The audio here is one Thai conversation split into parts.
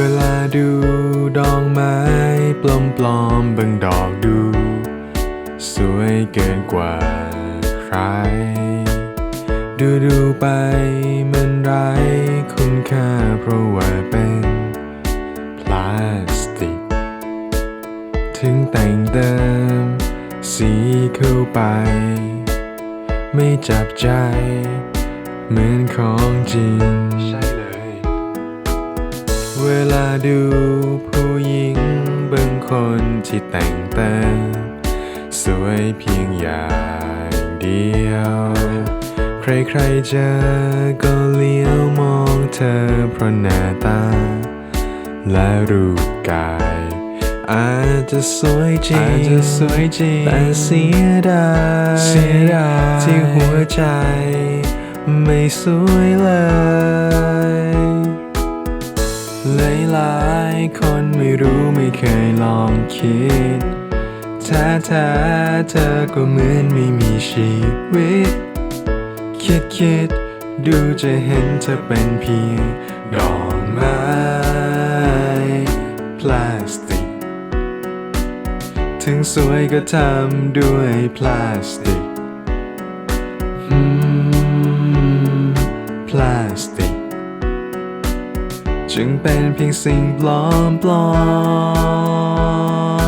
เวลาดูดอกไม้ปลอมปลอมๆบางดอกดู สวยเกินกว่าใคร ดูดูๆไปมันไร้คุณค่าเพราะว่าเป็นพลาสติก ถึงแต่งเติมสีเข้าไป ไม่จับใจ เหมือนของจริง เลยเวลาดูผู้หญิงบางคนที่แต่งเติมสวยเพียงอย่างเดียว ใครๆเจอก็เลี้ยวมองเธอเพราะหน้าตา และรูปกาย อาจจะสวยจริงอาจจะสวยจริงแต่เสียดายเสียดายที่หัวใจ ไม่สวยเลย หลายๆคนไม่รู้ไม่เคยลองคิดแท้ๆเธอก็เหมือนไม่มีชีวิต คิดคิดดูจะเห็นเธอเป็นเพียงดอกไม้พลาสติก ถึงสวยก็ทำด้วยพลาสติก จึงเป็นเพียงสิ่งปลอมปลอม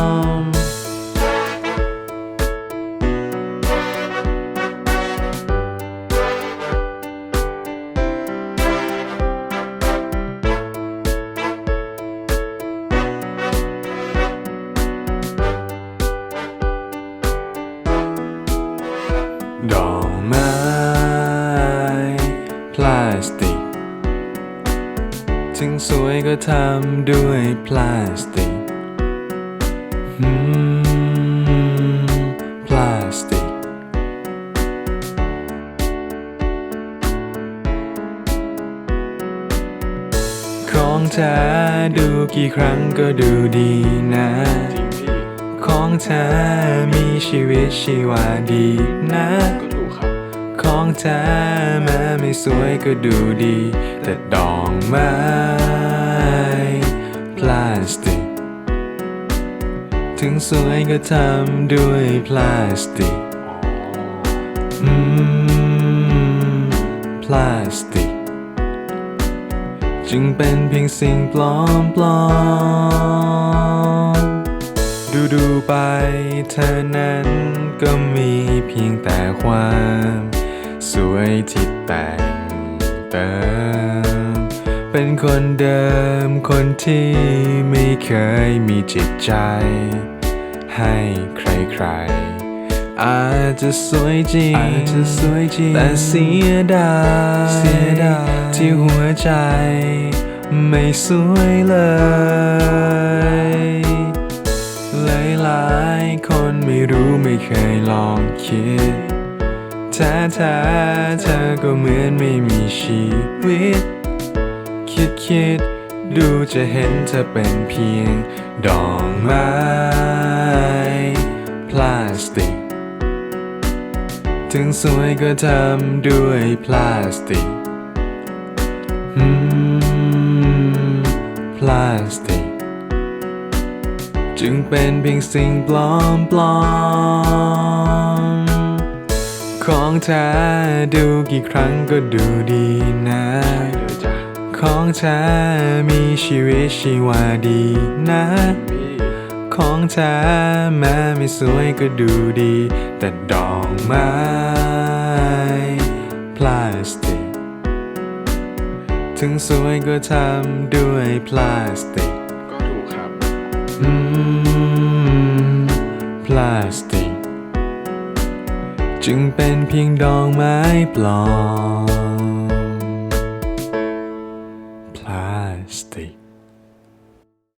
ถึงสวยก็ทำด้วยพลาสติกอืมพลาสติก ของแท้ดูกี่ครั้งก็ดูดีนะ ของแท้มีชีวิตชีวาดีนะ ของแท้แม้ไม่สวยก็ดูดี แต่ดอกไม้พลาสติก ถึงสวยก็ทำด้วยพลาสติกอืมพลาสติก จึงเป็นเพียงสิ่งปลอมปลอมดูดูไปเธอนั้นก็มีเพียงแต่ความ สวยที่แต่งเติมเป็นคนเดิมคนที่ไม่เคยมีจิตใจ ให้ใครๆ อาจจะสวยจริงอาจจะสวยจริงแต่เสียดายเสียดายที่หัวใจ ไม่สวยเลย หลายๆ คนไม่รู้ไม่เคยลองคิด แท้ๆเธอก็เหมือนไม่มีชีวิต คิดคิดดูจะเห็นเธอเป็นเพียง ดอกไม้ พลาสติก ถึงสวยก็ทำด้วยพลาสติกอืมพลาสติก จึงเป็นเพียงสิ่งปลอมปลอม ของแท้ดูกี่ครั้งก็ดูดีนะเลยจ้ะของแท้มีชีวิตชีวาดีนะพี่ของแท้แม้ไม่สวยก็ดูดี แต่ดอกไม้พลาสติก ถึงสวยก็ทำด้วยพลาสติก ก็ถูกครับ อืม พลาสติก จึงเป็นเพียงดอกไม้ปลอม